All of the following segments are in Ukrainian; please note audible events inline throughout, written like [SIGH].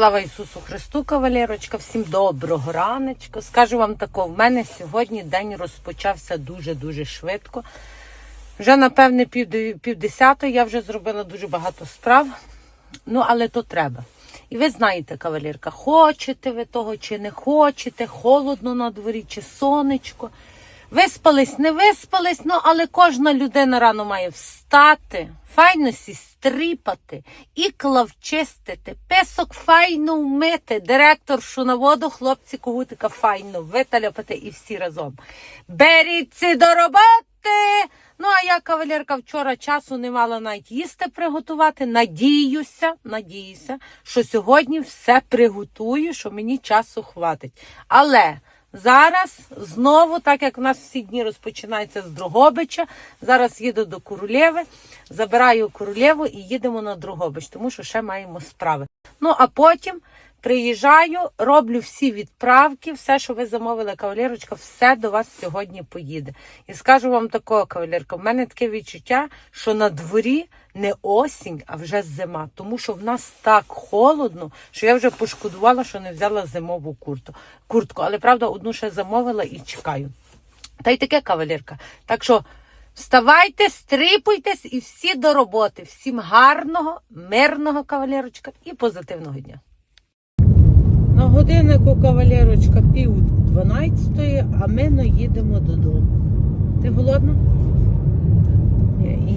Слава Ісусу Христу, кавалерочка, всім доброго раночка. Скажу вам тако, в мене сьогодні день розпочався дуже-дуже швидко. Вже, напевне, пів, пів я вже зробила дуже багато справ. Ну, але то треба. І ви знаєте, кавалерка, хочете ви того чи не хочете, холодно на дворі чи сонечко. Виспались, не виспались, ну але кожна людина рано має встати, файно сі стріпати, ікла вчистити, песок файно вмити, директоршу на воду, хлопці когутика файно виталяпати і всі разом. Беріться до роботи! Ну, а я, кавалерка, вчора часу не мала навіть їсти приготувати. Надіюся, надіюся, що сьогодні все приготую, що мені часу хватить. Але зараз знову, так як у нас всі дні розпочинаються з Дрогобича, зараз їду до Королєви, забираю Королєву і їдемо на Дрогобич, тому що ще маємо справи. Ну, а потім приїжджаю, роблю всі відправки, все, що ви замовили, кавалерочка, все до вас сьогодні поїде. І скажу вам такого, кавалерка, в мене таке відчуття, що на дворі не осінь, а вже зима. Тому що в нас так холодно, що я вже пошкодувала, що не взяла зимову курту. куртку. Але правда, одну ще замовила і чекаю. Та й таке кавалерка. Так що вставайте, стрипуйтесь і всі до роботи. Всім гарного, мирного кавалерочка і позитивного дня. На годиннику кавалерочка пів дванадцятої, а ми не їдемо додому. Ти голодна?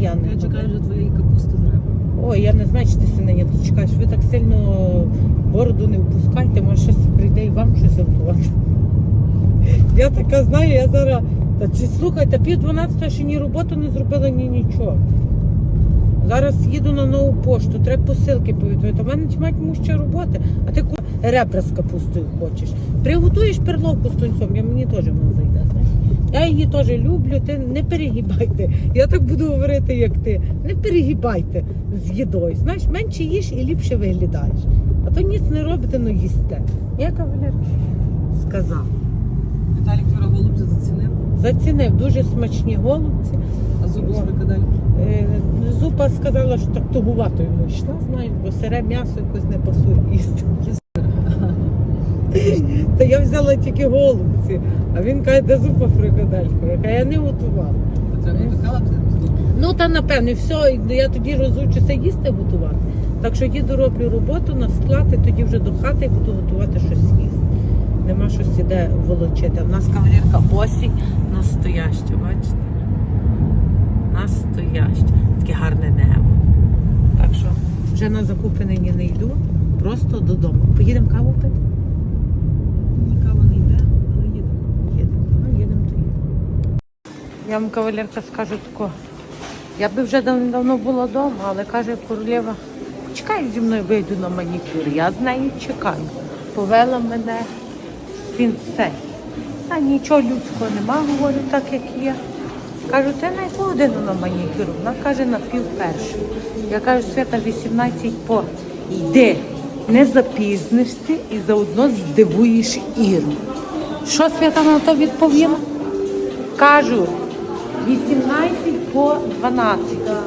Я не Я чекаю вже твоєї капусти треба. Ой, я не знаю, чи ти синині ти чекаєш. Ви так сильно бороду не впускайте, може щось прийде і вам щось готувати. Я така знаю, я зараз. Та чи слухайте, пів дванадцятої ще ні роботу не зробила, ні нічого. Зараз їду на нову пошту, треба посилки повідомити. У мене мають муща роботи, а ти ребра з капустою хочеш. Приготуєш перловку з тунцом, я мені теж вона зайде. Я її теж люблю, ти не перегибайте. Я так буду говорити, як ти. Не перегибайте з їдою. Знаєш, менше їж і ліпше виглядаєш. А то ніц не робите, ну їсте. Я кавалер сказав. Віталік вчора голубця зацінив, Зацінив дуже смачні голубці. а зуби з фрикадельки. Е, Зупа сказала, що так тугувато йому йшла, знаєш, бо сире м'ясо якось не пасує їсти. [LAUGHS] Та я взяла тільки голубці, а він каже, де зупа фрикаделька. Я я не готувала. Це не дому. Ну та напевне, все, я тоді розучуся їсти готувати. Так що їду, роблю роботу на склад, і тоді вже до хати буду готувати щось їсти. Нема щось іде волочити. У нас кавалерка осінь настояща, бачите? Настояща. Таке гарне небо. Так що вже на закупи нині не йду, просто додому. Поїдемо каву пити? Я вам кавалерка скажу тако. Я би вже дав- давно була вдома, але каже королева, чекай зі мною вийду на манікюр. Я з нею чекаю. Повела мене в сінсей. А нічого людського нема, говорю, так як є. Кажу, ти на яку годину на манікюр? Вона каже на пів першу. Я кажу, Свята 18 по. Йди, не запізнишся і заодно здивуєш Іру. Що Свята на то відповіла? Кажу, 18 по 12.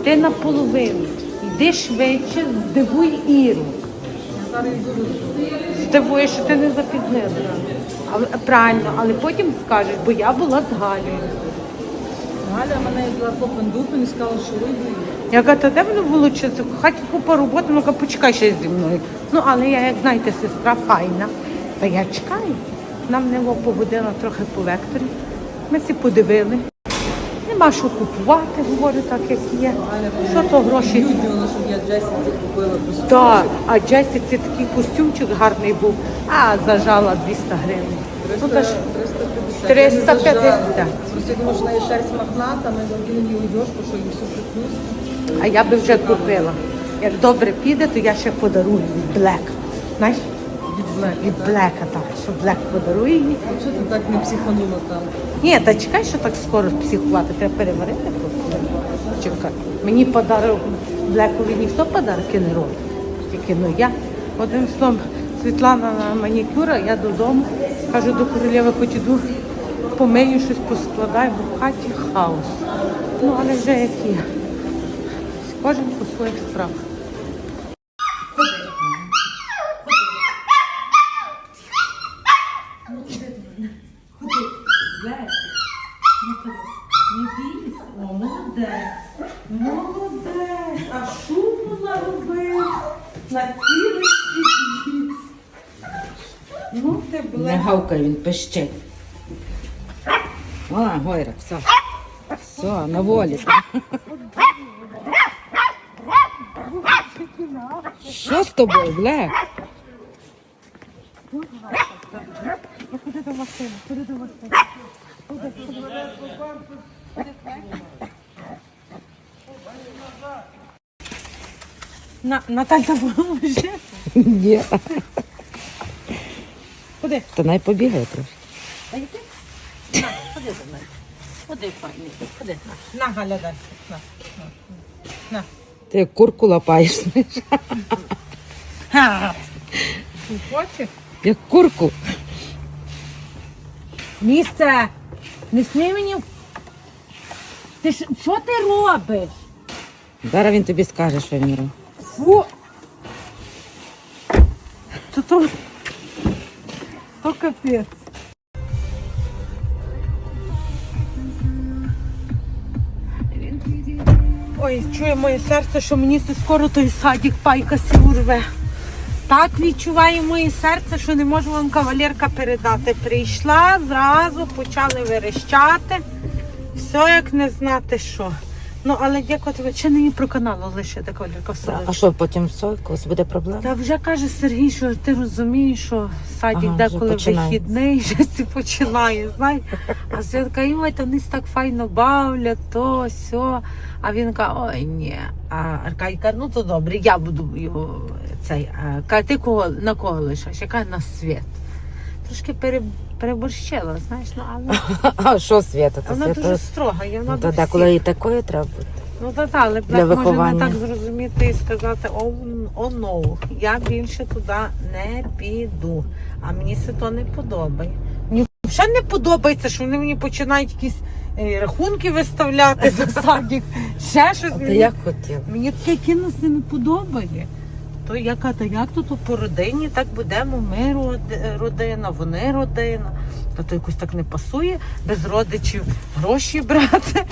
Ти наполовину. Йди швидше, здивуй Іру. Здивуєш, що ти не запізнилася. Правильно, але потім скажеш, бо я була з Галею. Галя мене була попендупен і сказала, що вийду. Я кажу, та де воно було вчитися? Хаті купа роботи, ну кажу, почекай ще зі мною. Ну, але я, як знаєте, сестра файна. Та я чекаю. Нам не погодила трохи по векторі. Ми всі подивили. Нема що купувати, говорю так, як є. Що то гроші? Юділа, щоб я Джесіці купила просто. Так, а Джесіці такий костюмчик гарний був, а зажала 200 гривень. Ну, та ж 350. 350. Я думаю, що неї шерсть мохната, ми закинули її одежку, що їй все приплюс. А я би вже купила. Як добре піде, то я ще подарую від Блек. Знаєш? Від Блека, так, що Блек подарує їй. А чого ти так не психанула там? Ні, та чекай, що так скоро психувати, треба переварити просто. Чекай. Мені подарок Блекові ніхто подарки не робить. Тільки ну я. Одним словом, Світлана на манікюра, я додому. Кажу до королеви, хоч іду, помию, щось поскладаю, бо в хаті хаос. Ну, але вже які. Кожен по своїх справах. Молодець, а шуму наробив на цілий світ. Ну, ти. Не гавкає він пищить. О, Гойра, все. Все, на волі. Що з тобою, Блек? На, Наталя поможи. Ні. Ходи. Та най побігає трошки. На, ходи до мене. Ходи, пані, ходи. На, Галя, дай. На, на, на. Ти як курку лапаєш, знаєш. Ха. Не хочеш? Як курку. Місце! Не смій мені. Ти ж, що ти робиш? Зараз він тобі скаже, що він робить. Фу! То то. То капець. Ой, чує моє серце, що мені це скоро той садик пайка урве. Так відчуває моє серце, що не можу вам кавалерка передати. Прийшла, зразу почали верещати. Все як не знати що. Ну, але дякувати, чи не про каналу лишити кавалерка в селі. А що потім все, якось буде проблема? Та вже каже Сергій, що ти розумієш, що садик Ага, деколи вихідний, [LAUGHS] вже це починає, знаєш. А Святка, ой, та вони так файно бавлять, то, сьо. А він каже, ой, ні. А Аркадій каже, ну то добре, я буду його цей. А, каже, ти кого, на кого лишиш? Я кажу, на світ. Трошки пере, переборщила, знаєш, ну, але [LAUGHS] А що Свята? То вона Свята... дуже строга, і вона Ну, до то всіх. деколи і такою треба бути. Ну та та, але Для Блек може не виховання. так зрозуміти і сказати о, о no, я більше туди не піду. А мені це то не подобає. Мені ще не подобається, що вони мені починають якісь е, рахунки виставляти за [LAUGHS] садик. Ще щось. А ти Мені, як хотів? мені таке кинуси не подобає. То я кажу, як то по родині так будемо. Ми родина, вони родина. Та то якось так не пасує без родичів гроші брати.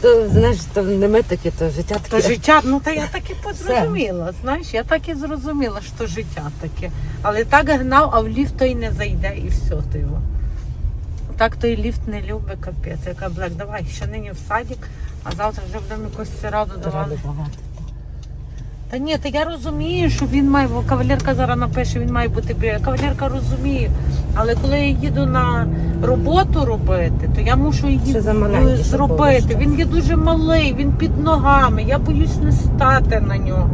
То знаєш, то не ми такі, то життя То життя, ну та я так і позрозуміла. Знаєш, я так і зрозуміла, що життя таке. Але так гнав, а в ліфт той не зайде і все то його. Так той ліфт не любить капець. Я кажу, Блек, давай ще нині в садик, а завтра вже будемо якось раду давати. Та ні, та я розумію, що він має, бо кавалерка зараз напише, він має бути біля. Кавалерка розуміє. Але коли я їду на роботу робити, то я мушу її Ще замаленький, зробити. Він є дуже малий, він під ногами. Я боюсь не стати на нього.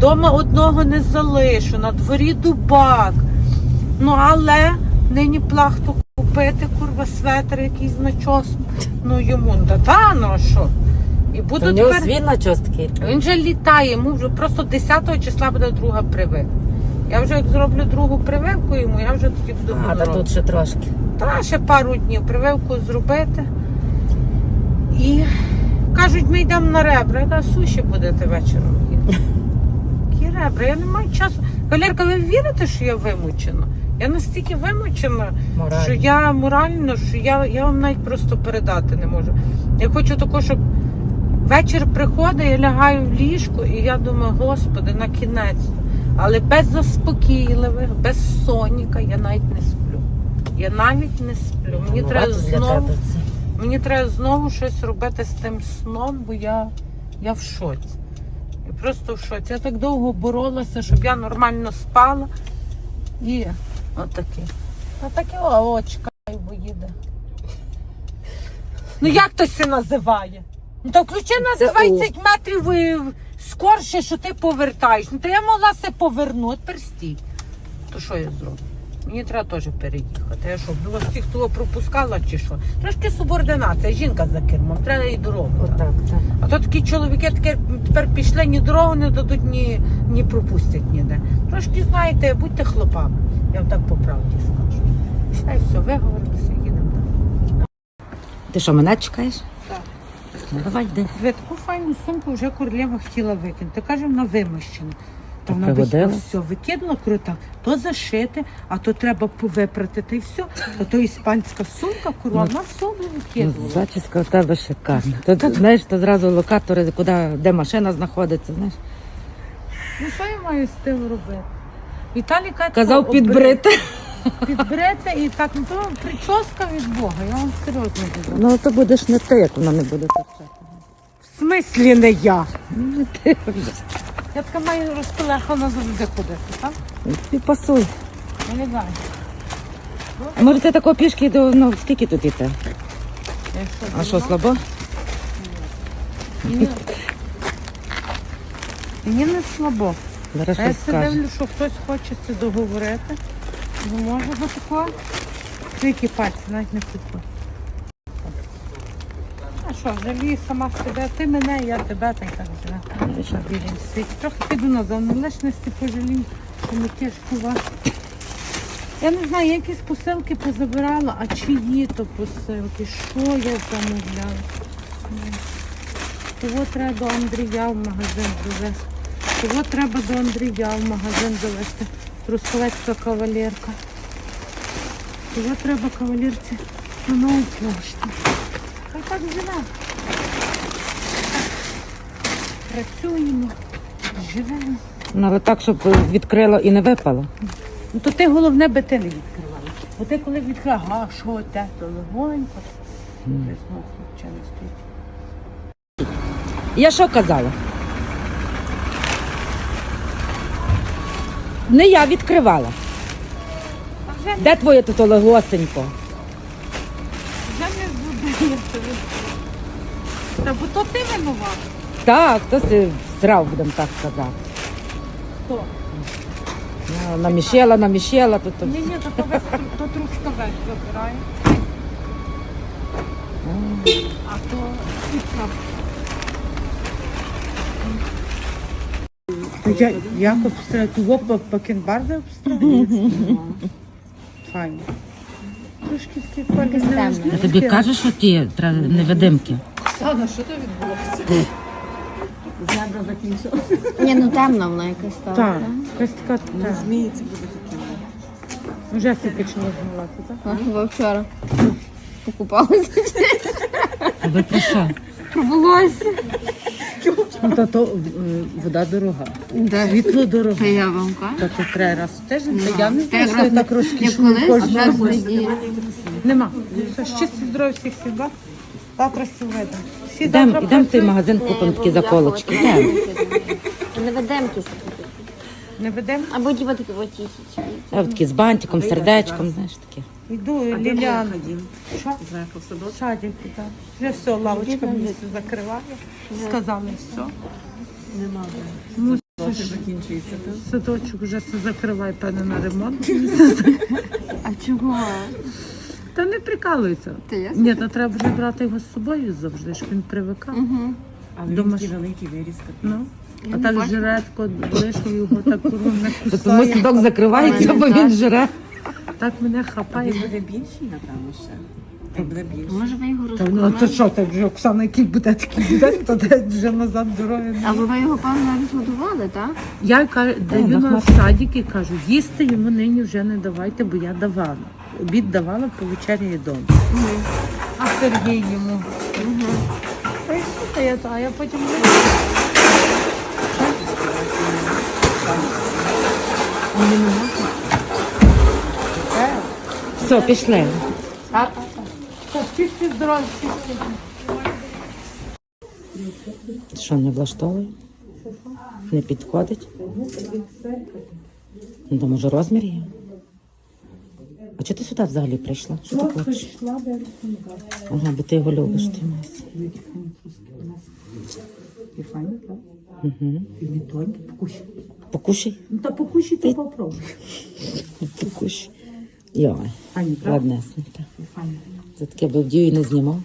Дома одного не залишу, на дворі дубак. Ну але нині плахту купити, курва, светр якийсь з начосом. Ну йому та та ну а що? І буду У нього тепер... свій. Він же літає, йому вже просто 10 числа буде друга прививка. Я вже як зроблю другу прививку йому, я вже тоді буду А, та тут ще трошки. Та ще пару днів прививку зробити. І кажуть, ми йдемо на ребра. Кажу, суші будете вечором. їсти». [LAUGHS] Які ребра? Я не маю часу. Валерка, ви вірите, що я вимучена? Я настільки вимучена, Морально. що я морально, що я, я вам навіть просто передати не можу. Я хочу також, щоб вечір приходить, я лягаю в ліжко і я думаю, господи, на кінець. Але без заспокійливих, без соніка я навіть не сплю. Я навіть не сплю. Мені Ну, треба знову, мені треба знову щось робити з тим сном, бо я, я в шоці. Я просто в шоці. Я так довго боролася, щоб я нормально спала. І отаке. Отаке о, о, чекай, бо їде. Ну як то це називає? Ну то включи Це на 20 метрів е, скорше, що ти повертаєш. Ну то я могла се повернути, тепер стій. То що я зроблю? Мені треба теж переїхати. Я що, була всіх того пропускала чи що? Трошки субординація, жінка за кермом, треба і дорогу. дати. Отак, так. А то такі чоловіки таке, тепер пішли, ні дорогу не дадуть, ні, ні пропустять ніде. Трошки, знаєте, будьте хлопами. Я вам так по правді скажу. Та й все, виговорилися, їдемо. Ти що, мене чекаєш? Ну, давай, йди. Ви таку файну сумку вже Курлєва хотіла викинути. Каже, вона вимощена. Та вона приводила? викинула, все, викинула крута. То зашити, а то треба повипратити і все. А то іспанська сумка, курва, вона все Ну, викинула. Зачіска в тебе шикарна. Тут, знаєш, то зразу локатори, куди, де машина знаходиться, знаєш. Ну що я маю з тим робити? Віталій каже, Казав підбрити. обри- Підбрити і так, ну то прическа від Бога, я вам серйозно кажу. Ну то будеш не ти, як вона не буде торчати. Смислі не я. Я така маю розпелехана завжди ходити, так? Ти пасуй. Я не знаю. А може ти тако пішки до ну скільки тут іти? А що, слабо? Мені, мені не слабо. Зараз А я все дивлю, що хтось хоче це договорити. Ну, може бо такого. Тільки пальці, навіть не купу. А що, жалію сама себе, ти мене, я тебе, та й так живе. Трохи піду назад, ну лишності пожалію, що не тяжкувати. Я не знаю, я якісь посилки позабирала, а чиї то посилки, що я замовляла. Того треба до Андрія в магазин довести. Того треба до Андрія в магазин довести. Трускавецька кавалерка. Того треба кавалерці на нову пошту. Так живе. Працюємо, живемо. Ну, але так, щоб відкрило і не випало. Ну то ти головне би ти не відкривала. Бо ти коли відкрила, а що те, то легонько. Чи не стоїть. Я що казала? Не я відкривала. А вже, Де твоє тут легосенько? вже не здається. Та бо то ти винуват. Так, хто си зрав, будемо так казати. Хто? Ну, Намішела, намішела, то, то Ні, ні, то то весь то трускавець забирає. А то піца. Я, як обстріляти? Воп бакенбарди обстріляється? Файно. Трошки такі Я тобі кажу, що ті треба невидимки. Ні, ну темна вона якась стала. Так, якась така та. Зміється буде таке. Вже всі почали змивати, так? Ви вчора покупалися. Ви про що? Пробулося. Ну, та то е, вода дорога. Да. Світло дороге. Та я вам кажу. Та то треба раз в тиждень. Та я не знаю, що я так розкішую кожного дня. Нема. Все, щасті здоров'я всіх всіх. Завтра видно. Всі Ідемо завтра ідем в той працюють. магазин, купимо такі заколочки. Йдемо. Невидимки. Не ведемо. Або ті такі от тісячки. А, Такі з бантиком, сердечком, знаєш таке. Йду, Ліляна. Що? В садик, так. Вже все, лавочка мені все закриває. Сказали все. Нема вже. закінчується. Садочок вже все закриває, певно, на ремонт. [LAUGHS] А чого? Та не прикалується. Та я Ні, то треба вже брати його з собою завжди, щоб він привикав. Угу. А він маш- такий великий виріс. Ну. Я А не так жилетко лишу його так не Тому кусає. садок закривається, бо він жре. Так мене хапає. Буде більший, напевно, ще. Буде більший. Може ви його Та, ну, а то розкормили? що, так вже Оксана, який буде такий буде, то де вже назад дороги. не А ви його, певно, навіть годували, так? Я ка- даю на нахмат. садик і кажу, їсти йому нині вже не давайте, бо я давала. Обід давала по вечері вдома. А Сергій йому. Та й я, а я потім Все, пішли. всі всі здорові, всі всі. Що, не влаштовує? Не підходить? Ну, то може розмір є? А чого ти сюди взагалі прийшла? Що ти хочеш? Ага, бо ти його любиш, ти так? Угу. І покушай. Покушай, Ну та покушай, ти попробуй. покушай. Йой, Файно, правда? ладнесенька. Файно. Це таке би і не знімав.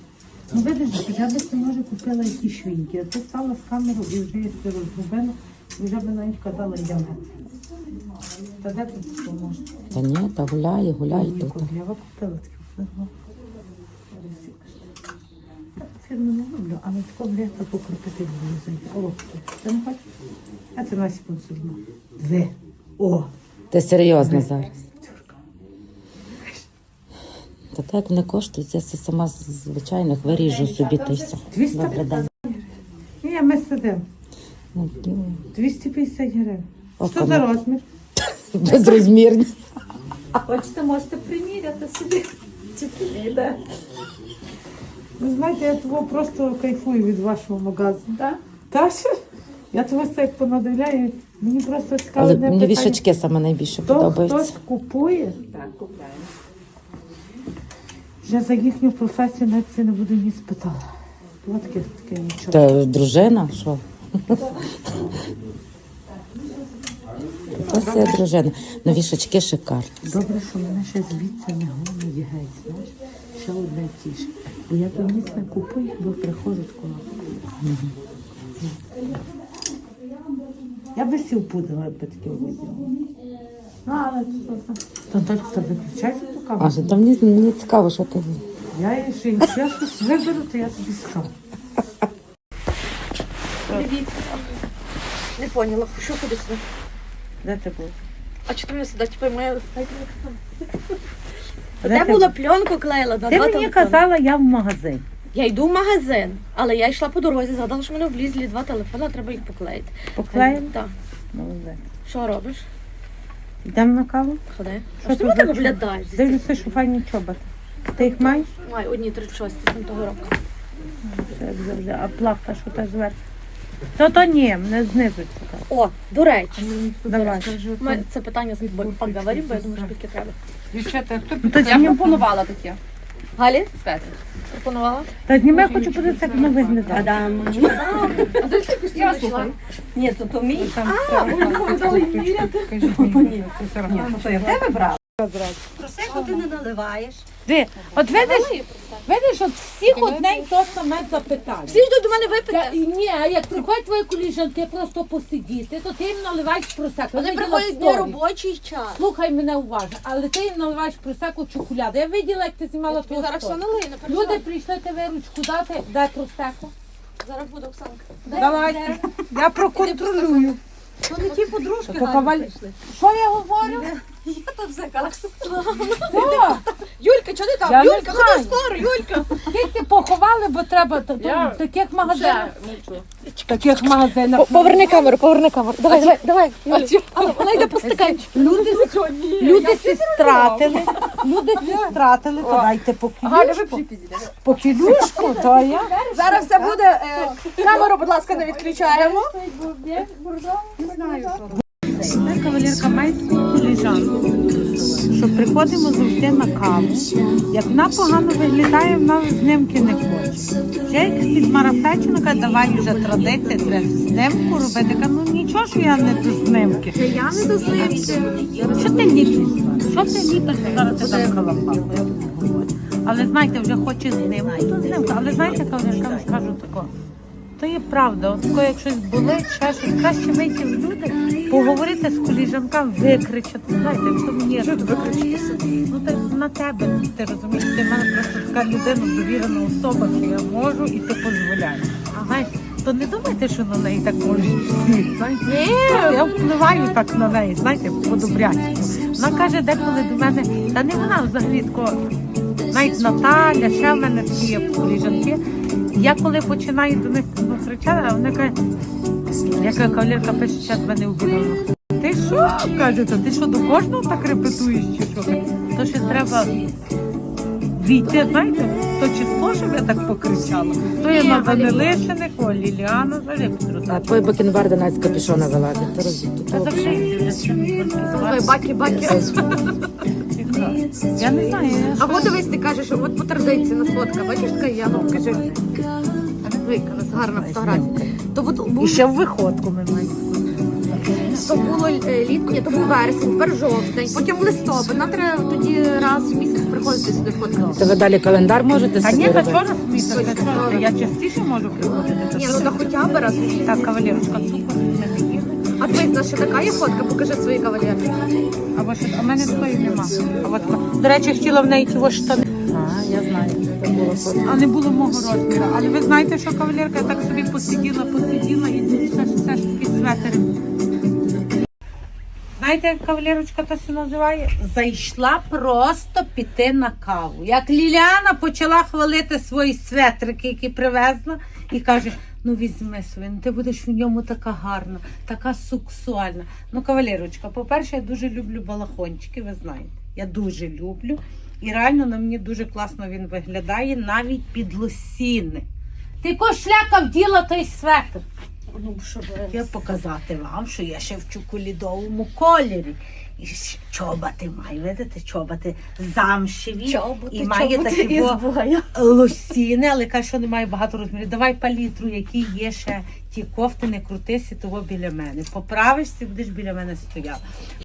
Ну видиш, я би це може купила якісь швінки, а ти стала з камерою і вже я все розгубила, вже би навіть казала йдемо. Та де тут це? Та ні, та гуляє, гуляє тут. Я би купила таке флего. Фірму не люблю, але тако лето покрутити в блузі. О, це не хочеш? А це на спонсорно. Зе. О, Ти серйозно зараз. Та так не коштує, я це сама з звичайних виріжу собі та й все. Двісті? Добре, день. Ні, ми сидимо. Ну, 250 гривень. О, Що кому? за розмір? Безрозмірні. Хочете, можете приміряти собі. Чи підійде? Ви знаєте, я того просто кайфую від вашого магазу. Так? Та що? Я того все як понадивляю. Мені просто цікаво, Але одне мені питання. вішачки саме найбільше Хто хтось подобаються. купує, Так, купляємо. вже за їхню професію навіть це не буду ні спитала. Було таке, таке нічого. Та дружина, що? Ось я дружина. Ну, вішачки шикарні. Добре, що мене ще звідси не гонить геть, знаєш. Ще одне тіше. Бо я то ніц не купую, бо приходить коло. Я би сів пудила, якби таке увиділа. Ну, але то, то, то, то виключайте ту А, там мені, мені цікаво, що ти. Я її ще якщо я щось виберу, то я тобі скажу. Не поняла, що куди сюди? Де ти був? А чого ти мене сюди типу, моя... Де була пленку клеїла на Ти два мені телефони? казала, я в магазин. Я йду в магазин, але я йшла по дорозі, згадала, що в мене влізли два телефони, треба їх поклеїти. Поклеїли? Так. Молодець. Що робиш? Йдемо на каву? Ходи. Що Що ти мене виглядаєш? Дивлюся, що файні чоботи. Ти їх маєш? Маю одні 36 там того року. Це як завжди. А плахта, що та зверху? То то ні, мене знизу цікаво. О, до речі, Давай. ми це питання з тобою поговоримо, бо я думаю, що підки треба. Дівчата, хто Ну, то Я пропонувала таке. Галі? Свети. Пропонувала? Та зніми, я хочу подивитися, як воно виглядає. Адам. Я слухаю. Ні, то то мій. Все. Кажіть мені. Ну, то я в тебе брала. Просеку ти не наливаєш. Ти, от видиш, видиш, от всіх одне й то саме запитання. Всі йдуть до мене випити. Та, і ні, а як приходять твої коліжанки просто посидіти, то ти їм наливаєш просеку. Вони виділа приходять сторіс. на робочий час. Слухай мене уважно, але ти їм наливаєш просеку чоколяду. Я виділа, як ти знімала твою зараз все налиє, не переживай. Люди прийшли тебе ручку дати, дай просеку. Зараз буде Оксанка. Давайте, я проконтролюю. Не ті подружки прийшли. Що я говорю? Я. Що? Юлька, чого ти там? Я не Юлька, знаю. ходи скоро, Юлька. Ти поховали, бо треба то- то- в таких магазинах. В таких магазинах. Поверни камеру, поверни камеру. Давай, давай, давай. Юлька. Але вона йде по стаканчику. Люди, люди сі стратили, люди сі стратили, то дайте по кілюшку. По кілюшку, то я. Зараз все буде. е, Камеру, будь ласка, не відключаємо. Ми кавалерка має таку коліжанку, що приходимо завжди на каву. Як вона погано виглядає, вона знимки не хоче. Вже як підмарафечена, каже, давай вже традиція, треба знимку робити. Кажу, ну нічого, що я не до знимки. Я не до знимки. Що ти ліпиш? Що ти ліпиш? що Зараз ти там калапав. Але знаєте, вже хоче знимку, то знимку. Але знаєте, кавалерка, вам скажу тако. То є правда, от тако, як щось болить, ще щось, краще вийти в люди, поговорити з коліжанками, викричати. Знаєте, то мені що викричати? Ну так на тебе, ти розумієш, ти в мене просто така людина, довірена особа, що я можу і ти дозволяєш. А знаєш, то не думайте, що на неї так можуть всі. Знаєте? Ні, я впливаю так на неї, знаєте, по-добрячому. Вона каже, деколи до мене, та не вона взагалі такого навіть Наталя, ще в мене такі є коліжанки. Я коли починаю до них кричати, а вони кажуть, яка кавалерка пише, що мене убігала. Ти що? каже, то ти що до кожного так репетуєш чи що? То ще треба війти, знаєте, в то число, щоб я так покричала. То я на Данилишиних, о, Ліліана, взагалі А твої бакенбарди навіть з капюшона вилазить. Та завжди вже Ой, баки. Я не знаю, я А от дивись, ти кажеш, от по традиції на сфотка, бачиш, така я, ну кажи. Вика, у нас гарна фотографія. То от І був ще в виходку ми маємо. то було е, літ, ні, то був вересень, тепер жовтень, потім листопад. Нам треба тоді раз в місяць приходити сюди фоткати. Це ви далі календар можете Та собі ні, та робити? чого розумієте? Та чого? Я частіше можу приходити. Ні, ну ти? то хоча б раз в місяць. Так, кавалерочка, цукор не. А дивись, наша така є фотка, покажи свої кавалерки. Або що, а в мене такої нема. А от, до речі, хотіла в неї ті штани. А, я знаю. Це. А не було мого розміру. Але ви знаєте, що кавалерка я так собі посиділа, посиділа і тут все, все ж таки светери. Знаєте, як кавалерочка то се називає? Зайшла просто піти на каву. Як Ліляна почала хвалити свої светрики, які привезла, і каже: Ну візьми свій, ну ти будеш в ньому така гарна, така сексуальна. Ну, кавалерочка, по-перше, я дуже люблю балахончики, ви знаєте. Я дуже люблю. І реально на мені дуже класно він виглядає, навіть під лосіни. Ти кошляка вділа той светр. Ну, щоб... Я показати вам, що я ще в чоколідовому кольорі. І чоботи має, видите, чоботи замшеві. Чоботи, і має чоботи такі лусіни, лосіни, але каже, що немає багато розмірів. Давай палітру, які є ще ті кофти, не крутися того біля мене. Поправишся, будеш біля мене стояла.